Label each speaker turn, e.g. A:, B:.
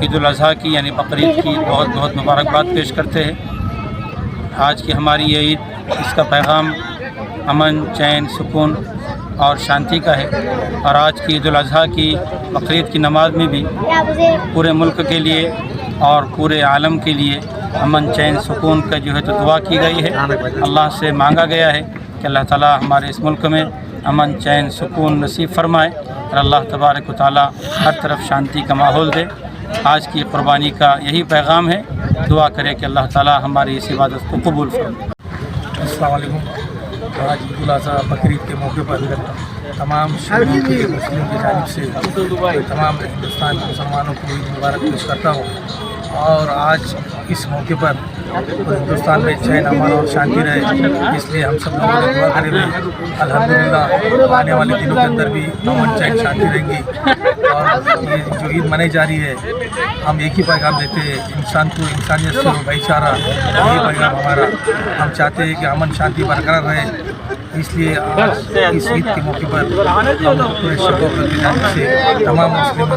A: عید الاضحیٰ کی یعنی بقرعید کی بہت بہت مبارکباد پیش کرتے ہیں۔ آج کی ہماری یہ عید اس کا پیغام امن، چین، سکون اور شانتی کا ہے۔ اور آج کی عید الاضحیٰ کی بقرعید کی نماز میں بھی پورے ملک کے لیے اور پورے عالم کے لیے امن، چین، سکون کا جو ہے تو دعا کی گئی ہے۔ اللہ سے مانگا گیا ہے کہ اللہ تعالیٰ ہمارے اس ملک میں امن، چین، سکون نصیب فرمائے اور اللہ تبارک و تعالیٰ ہر طرف شانتی کا ماحول دے۔ آج کی قربانی کا یہی پیغام ہے۔ دعا کرے کہ اللہ تعالی ہماری اس عبادت کو قبول فرمائے۔
B: السلام علیکم۔ ہاں جی، آج عید الاضحیٰ بقرعید کے موقع پر تمام شہروں کے مسلم کی جانب سے، تمام ہندوستان کے مسلمانوں کو عید مبارک پیش کرتا ہوں۔ اور آج اس موقع پر ہندوستان میں چین امن اور شانتی رہے۔ اس لیے ہم سب لوگوں دعا کریں گے۔ الحمد للہ آنے والے دنوں کے اندر بھی امن چین شانتی رہیں گی اور یہ جو عید منائی جا رہی ہے، ہم ایک ہی پیغام دیتے ہیں، انسان کو انسانیت سے بھائی چارہ یہی پیغام ہمارا۔ ہم چاہتے ہیں کہ امن، شانتی برقرار رہے۔ اس لیے اس عید کے موقع پر ہم پورے شکر سے تمام مسلموں